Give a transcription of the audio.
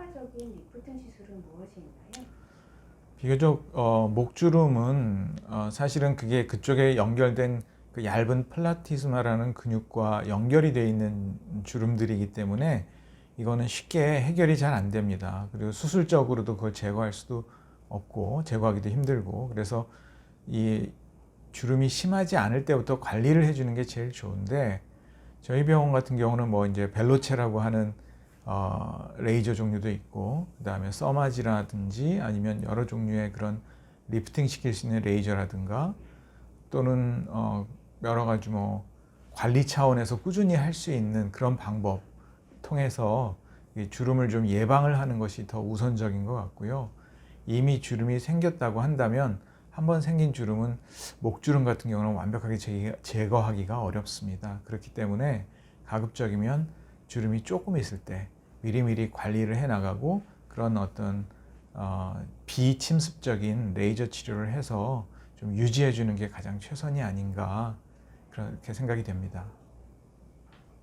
효과적인 리프팅 시술은 무엇이 있나요? 비교적 어, 목주름은 어, 사실은 그게 그쪽에 연결된 그 얇은 플라티스마라는 근육과 연결이 되어 있는 주름들이기 때문에 이거는 쉽게 해결이 잘 안 됩니다. 그리고 수술적으로도 그걸 제거할 수도 없고 제거하기도 힘들고 그래서 이 주름이 심하지 않을 때부터 관리를 해주는 게 제일 좋은데 저희 병원 같은 경우는 뭐 이제 벨로체라고 하는 어, 레이저 종류도 있고 그 다음에 써마지라든지 아니면 여러 종류의 그런 리프팅 시킬 수 있는 레이저라든가 또는 어, 여러 가지 뭐 관리 차원에서 꾸준히 할 수 있는 그런 방법 통해서 이 주름을 좀 예방을 하는 것이 더 우선적인 것 같고요. 이미 주름이 생겼다고 한다면 한번 생긴 주름은 목주름 같은 경우는 완벽하게 제- 제거하기가 어렵습니다. 그렇기 때문에 가급적이면 주름이 조금 있을 때 미리미리 관리를 해 나가고 그런 어떤 어, 비침습적인 레이저 치료를 해서 좀 유지해 주는 게 가장 최선이 아닌가 그렇게 생각이 됩니다.